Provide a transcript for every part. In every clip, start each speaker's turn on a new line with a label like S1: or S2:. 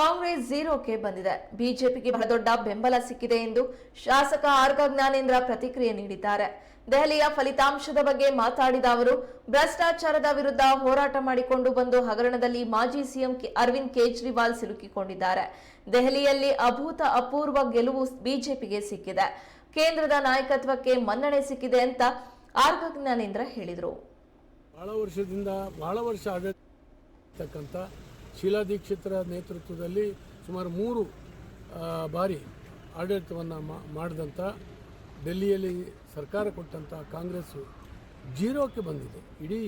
S1: ಕಾಂಗ್ರೆಸ್ ಝೀರೋಕ್ಕೆ ಬಂದಿದೆ. ಬಿಜೆಪಿಗೆ ಬಹಳ ದೊಡ್ಡ ಬೆಂಬಲ ಸಿಕ್ಕಿದೆ ಎಂದು ಶಾಸಕ ಆರ್ಗ ಜ್ಞಾನೇಂದ್ರ ಪ್ರತಿಕ್ರಿಯೆ ನೀಡಿದ್ದಾರೆ. ದೆಹಲಿಯ ಫಲಿತಾಂಶದ ಬಗ್ಗೆ ಮಾತಾಡಿದ ಅವರು, ಭ್ರಷ್ಟಾಚಾರದ ವಿರುದ್ಧ ಹೋರಾಟ ಮಾಡಿಕೊಂಡು ಬಂದು ಹಗರಣದಲ್ಲಿ ಮಾಜಿ ಸಿಎಂ ಅರವಿಂದ್ ಕೇಜ್ರಿವಾಲ್ ಸಿಲುಕಿಕೊಂಡಿದ್ದಾರೆ. ದೆಹಲಿಯಲ್ಲಿ ಅಭೂತ ಅಪೂರ್ವ ಗೆಲುವು ಬಿಜೆಪಿಗೆ ಸಿಕ್ಕಿದೆ. ಕೇಂದ್ರದ ನಾಯಕತ್ವಕ್ಕೆ ಮನ್ನಣೆ ಸಿಕ್ಕಿದೆ ಅಂತ ಆರ್ಗ ಜ್ಞಾನೇಂದ್ರ ಹೇಳಿದರು.
S2: ಬಹಳ ವರ್ಷದಿಂದ ಬಹಳ ವರ್ಷ ಶೀಲಾ ದೀಕ್ಷಿತರ ನೇತೃತ್ವದಲ್ಲಿ ಸುಮಾರು ಮೂರು ಬಾರಿ ಆಡಳಿತವನ್ನು ಮಾಡಿದಂಥ ಡೆಲ್ಲಿಯಲ್ಲಿ ಸರ್ಕಾರ ಕೊಟ್ಟಂಥ ಕಾಂಗ್ರೆಸ್ಸು ಜೀರೋಕ್ಕೆ ಬಂದಿದೆ. ಇಡೀ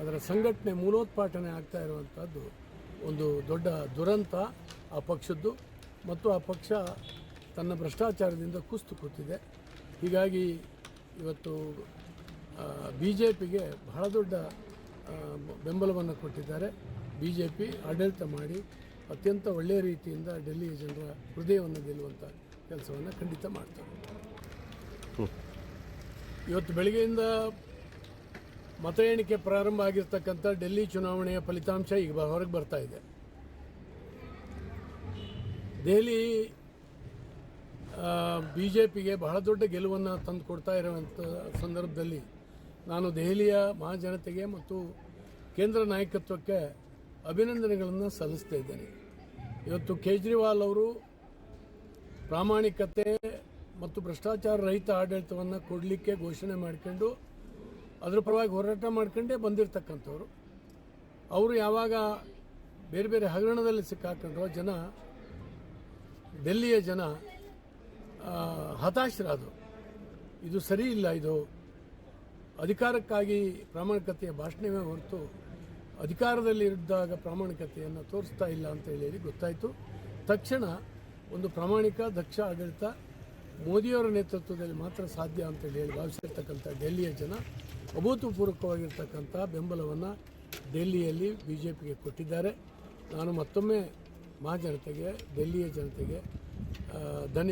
S2: ಅದರ ಸಂಘಟನೆ ಮೂಲೋತ್ಪಾಟನೆ ಆಗ್ತಾ ಇರುವಂಥದ್ದು ಒಂದು ದೊಡ್ಡ ದುರಂತ ಆ ಪಕ್ಷದ್ದು ಮತ್ತು ಆ ಪಕ್ಷ ತನ್ನ ಭ್ರಷ್ಟಾಚಾರದಿಂದ ಕುಸ್ತು ಕೂತಿದೆ. ಹೀಗಾಗಿ ಇವತ್ತು ಬಿ ಜೆ ಪಿಗೆ ಬಹಳ ದೊಡ್ಡ ಬೆಂಬಲವನ್ನು ಕೊಟ್ಟಿದ್ದಾರೆ. ಬಿ ಜೆ ಪಿ ಆಡಳಿತ ಮಾಡಿ ಅತ್ಯಂತ ಒಳ್ಳೆಯ ರೀತಿಯಿಂದ ಡೆಲ್ಲಿಯ ಜನರ ಹೃದಯವನ್ನು ಗೆಲ್ಲುವಂಥ ಕೆಲಸವನ್ನು ಖಂಡಿತ ಮಾಡ್ತಾರೆ. ಇವತ್ತು ಬೆಳಗ್ಗೆಯಿಂದ ಮತ ಎಣಿಕೆ ಪ್ರಾರಂಭ ಆಗಿರ್ತಕ್ಕಂಥ ಡೆಲ್ಲಿ ಚುನಾವಣೆಯ ಫಲಿತಾಂಶ ಈಗ ಹೊರಗೆ ಬರ್ತಾ ಇದೆ. ದೆಹಲಿ ಬಿ ಜೆ ಪಿಗೆ ಬಹಳ ದೊಡ್ಡ ಗೆಲುವನ್ನು ತಂದು ಕೊಡ್ತಾ ಇರುವಂಥ ಸಂದರ್ಭದಲ್ಲಿ ನಾನು ದೆಹಲಿಯ ಮಹಾಜನತೆಗೆ ಮತ್ತು ಕೇಂದ್ರ ನಾಯಕತ್ವಕ್ಕೆ ಅಭಿನಂದನೆಗಳನ್ನು ಸಲ್ಲಿಸ್ತಾ ಇದ್ದೇನೆ. ಇವತ್ತು ಕೇಜ್ರಿವಾಲ್ ಅವರು ಪ್ರಾಮಾಣಿಕತೆ ಮತ್ತು ಭ್ರಷ್ಟಾಚಾರ ರಹಿತ ಆಡಳಿತವನ್ನು ಕೊಡಲಿಕ್ಕೆ ಘೋಷಣೆ ಮಾಡ್ಕೊಂಡು, ಅದರ ಪರವಾಗಿ ಹೋರಾಟ ಮಾಡ್ಕೊಂಡೇ ಬಂದಿರತಕ್ಕಂಥವ್ರು. ಅವರು ಯಾವಾಗ ಬೇರೆ ಬೇರೆ ಹಗರಣದಲ್ಲಿ ಸಿಕ್ಕಾಕೊಂಡ್ರೋ ಜನ, ಡೆಲ್ಲಿಯ ಜನ ಹತಾಶರಾದರು. ಇದು ಸರಿ ಇಲ್ಲ, ಇದು ಅಧಿಕಾರಕ್ಕಾಗಿ ಪ್ರಾಮಾಣಿಕತೆಯ ಭಾಷಣವೇ ಹೊರತು ಅಧಿಕಾರದಲ್ಲಿದ್ದಾಗ ಪ್ರಾಮಾಣಿಕತೆಯನ್ನು ತೋರಿಸ್ತಾ ಇಲ್ಲ ಅಂತ ಹೇಳಿ ಗೊತ್ತಾಯಿತು. ತಕ್ಷಣ ಒಂದು ಪ್ರಾಮಾಣಿಕ, ದಕ್ಷ ಆಡಳಿತ ಮೋದಿಯವರ ನೇತೃತ್ವದಲ್ಲಿ ಮಾತ್ರ ಸಾಧ್ಯ ಅಂತ ಹೇಳಿ ಭಾವಿಸಿರ್ತಕ್ಕಂಥ ಡೆಲ್ಲಿಯ ಜನ ಅಭೂತಪೂರ್ವಕವಾಗಿರ್ತಕ್ಕಂಥ ಬೆಂಬಲವನ್ನು ಡೆಲ್ಲಿಯಲ್ಲಿ ಬಿ ಜೆ ಪಿಗೆ ಕೊಟ್ಟಿದ್ದಾರೆ. ನಾನು ಮತ್ತೊಮ್ಮೆ ಮಹಾಜನತೆಗೆ ಡೆಲ್ಲಿಯ ಜನತೆಗೆ ಧನ್ಯವಾದ.